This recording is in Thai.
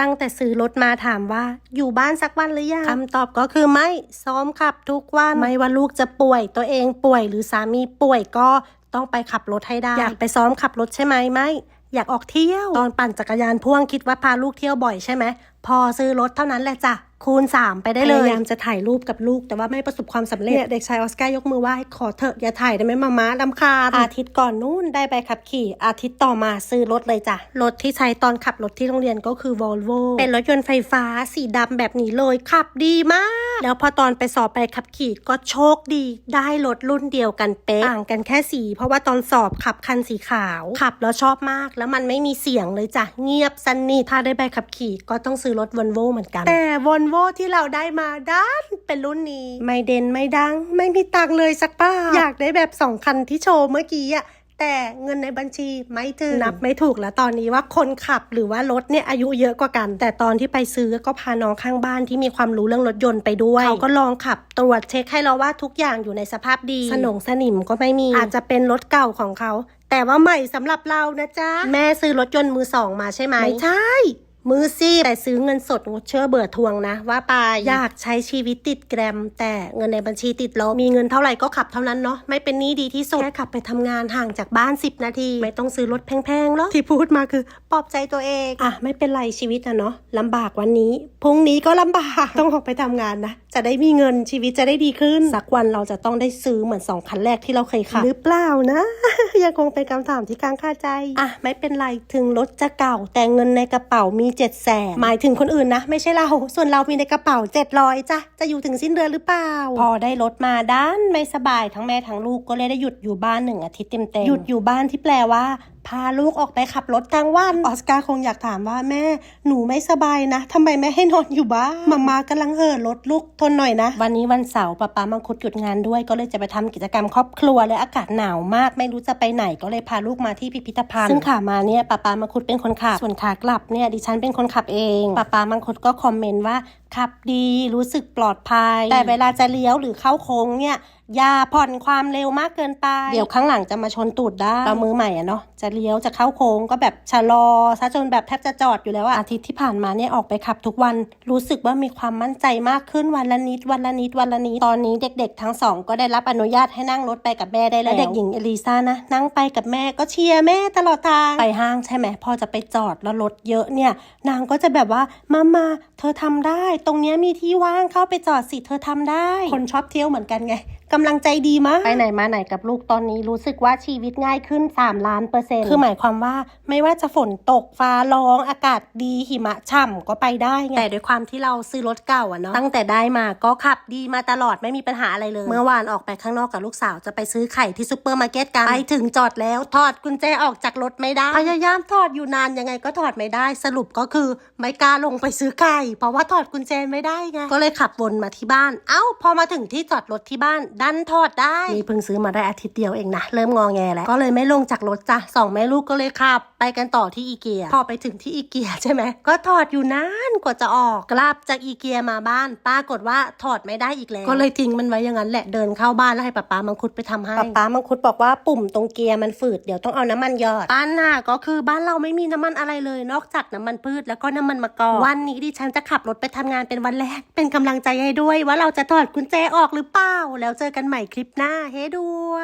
ตั้งแต่ซื้อรถมาถามว่า อยู่บ้านสักวันหรือยังคำตอบก็คือไม่ซ้อมขับทุกวัน ไม่ว่าลูกจะป่วย ตัวเองป่วยหรือสามีป่วยก็ต้องไปขับรถให้ได้ อยากไปซ้อมขับรถใช่ไหมไม่ อยากออกเที่ยว ตอนปั่นจักรยานพ่วงคิดว่าพาลูกเที่ยวบ่อยใช่ไหมพอซื้อรถเท่านั้นแหละจ้ะคูณ 3 ไปได้เลย พยายามจะถ่ายรูปกับลูก แต่ว่าไม่ประสบความสำเร็จเนี่ยเด็กชายออสการ์ยกมือไหว้ขอเถอะอย่าถ่ายได้ไหมมาม้าลำคาญอาทิตย์ก่อนนู้นได้ใบขับขี่ อาทิตย์ต่อมาซื้อรถเลยจ้ะ รถที่ใช้ตอนขับรถที่โรงเรียนก็คือ Volvo เป็นรถยนต์ไฟฟ้าสีดำแบบนี้เลยขับดีมาก แล้วพอตอนไปสอบใบขับขี่ก็โชคดี ได้รถรุ่นเดียวกันเป๊ะต่างกันแค่สี เพราะว่าตอนสอบขับคันสีขาว ขับแล้วชอบมากแล้วมันไม่มีเสียงเลยจ้ะเงียบสนิทถ้าได้ใบขับขี่ก็ต้องซื้อรถ Volvo เหมือนกัน แต่ Volvo ที่เราได้มาด้านเป็นรุ่นนี้ ไม่เด่นไม่ดัง ไม่มีตังค์เลยสักบาทอยากได้แบบสองคันที่โชว์เมื่อกี้อะแต่เงินในบัญชีไม่ถึงนับไม่ถูกแล้วตอนนี้ว่าคนขับหรือว่ารถเนี่ยอายุเยอะกว่ากัน แต่ตอนที่ไปซื้อก็พาน้องข้างบ้านที่มีความรู้เรื่องรถยนต์ไปด้วยเขาก็ลองขับตรวจเช็คให้เราว่าทุกอย่างอยู่ในสภาพดี สนงสนิมก็ไม่มี อาจจะเป็นรถเก่าของเขา แต่ว่าใหม่สำหรับเรานะจ๊ะ แม่ซื้อรถยนต์มือสองมาใช่ไหมไม่ใช่ มือซีบแต่ซื้อเงินสดงดเชื่อเบื่อทวงนะ ว่าไปอยากใช้ชีวิตติดแกรม แต่เงินในบัญชีติดลบมีเงินเท่าไหร่ก็ขับเท่านั้นเนาะไม่เป็นหนี้ดีที่สุดแค่ขับไปทำงานห่างจากบ้าน 10 นาที ไม่ต้องซื้อรถแพงๆหรอกที่พูดมาคือปลอบใจตัวเอง อะ ไม่เป็นไรชีวิตนะเนาะลำบากวันนี้พรุ่งนี้ก็ลำบากต้องออกไปทำงานนะ จะได้มีเงินชีวิตจะได้ดีขึ้น สักวันเราจะต้องได้ซื้อเหมือนสองคันแรกที่เราเคยขับหรือเปล่านะ ยังคงเป็นคำถามที่ค้างคาใจ อะ ไม่เป็นไรถึงรถจะเก่า แต่เงินในกระเป๋ามีเจ็ดแสนหมายถึงคนอื่นนะ ไม่ใช่เรา ส่วนเรามีในกระเป๋าเจ็ดร้อยจ้ะจะอยู่ถึงสิ้นเดือนหรือเปล่า พอได้รถมาด้านไม่สบายทั้งแม่ทั้งลูกก็เลยได้หยุดอยู่บ้านหนึ่งอาทิตย์เต็มๆหยุดอยู่บ้านที่แปลว่า พาลูกออกไปขับรถทั้งวัน ออสการ์คงอยากถามว่าแม่ หนูไม่สบายนะทำไมแม่ให้นอนอยู่บ้านมามากำลังเห่อรถลูกทนหน่อยนะ วันนี้วันเสาร์ป้าป้ามังคุดหยุดงานด้วย ก็เลยจะไปทำกิจกรรมครอบครัวและอากาศหนาวมากไม่รู้จะไปไหนก็เลยพาลูกมาที่พิพิธภัณฑ์ซึ่งขามาเนี่ยป้าป้ามังคุดเป็นคนขับส่วนขากลับเนี่ยดิฉันเป็นคนขับเองป้าป้ามังคุดก็คอมเมนต์ว่าขับดีรู้สึกปลอดภัย แต่เวลาจะเลี้ยวหรือเข้าโค้งเนี่ยอย่าผ่อนความเร็วมากเกินไป เดี๋ยวข้างหลังจะมาชนตูดได้เรามือใหม่อะเนาะจะเลี้ยวจะเข้าโค้งก็แบบชะลอซะจนแบบแทบจะจอดอยู่แล้วอะอาทิตย์ที่ผ่านมาเนี่ยออกไปขับทุกวัน รู้สึกว่ามีความมั่นใจมากขึ้นวันละนิดวันละนิดวันละนิดตอนนี้เด็กๆ ทั้งสองก็ได้รับอนุญาตให้นั่งรถไปกับแม่ได้แล้วและเด็กหญิงเอลิซานะนั่งไปกับแม่ก็เชียร์แม่ตลอดทางไปห้างใช่ไหมพอจะไปจอดแล้วรถเยอะเนี่ยนางก็จะแบบว่ามามา เธอทำได้ ตรงนี้มีที่ว่างเข้าไปจอดสิ เธอทำได้ คนชอบเที่ยวเหมือนกันไง กำลังใจดีมากไปไหนมาไหนกับลูกตอนนี้รู้สึกว่าชีวิตง่ายขึ้น 3 ล้านเปอร์เซ็นต์คือหมายความว่าไม่ว่าจะฝนตกฟ้าร้องอากาศดีหิมะฉ่ำก็ไปได้ไงแต่ด้วยความที่เราซื้อรถเก่าอะเนาะตั้งแต่ได้มาก็ขับดีมาตลอดไม่มีปัญหาอะไรเลย เมื่อวานออกไปข้างนอกกับลูกสาวจะไปซื้อไข่ที่ซูเปอร์มาร์เก็ตกันไปถึงจอดแล้วถอดกุญแจออกจากรถไม่ได้พยายามถอดอยู่นานยังไงก็ถอดไม่ได้ สรุปก็คือไม่กล้าลงไปซื้อไข่เพราะว่าถอดกุญแจไม่ได้ไงก็เลยขับวนมาที่บ้าน เอ้าพอมาถึงที่จอดรถที่บ้านดันถอดได้นี่เพิ่งซื้อมาได้อาทิตย์เดียวเองนะ เริ่มงอแงแล้ว ก็เลยไม่ลงจากรถจ้ะสองแม่ลูกก็เลยขับไปกันต่อที่อีเกีย พอไปถึงที่อีเกียใช่ไหม ก็ถอดอยู่นานกว่าจะออก กลับจากอีเกียมาบ้าน ปรากฏว่าถอดไม่ได้อีกแล้ว ก็เลยทิ้งมันไว้อย่างนั้นแหละ เดินเข้าบ้านแล้วให้ป้าป๊ามังคุดไปทำให้ ป้าป๊ามังคุดบอกว่าปุ่มตรงเกียร์มันฝืด เดี๋ยวต้องเอาน้ำมันหยอดปัญหาก็คือบ้านเราไม่มีน้ำมันอะไรเลย นอกจากน้ำมันพืชแล้วก็น้ำมันมะกอก วันนี้ดิฉันจะขับรถไปทำงานเป็นวันแรก เป็นกำลังใจให้ด้วย ว่าเราจะถอดกุญแจออกหรือเปล่า แล้วเจอกันใหม่คลิปหน้า เฮ้ดัว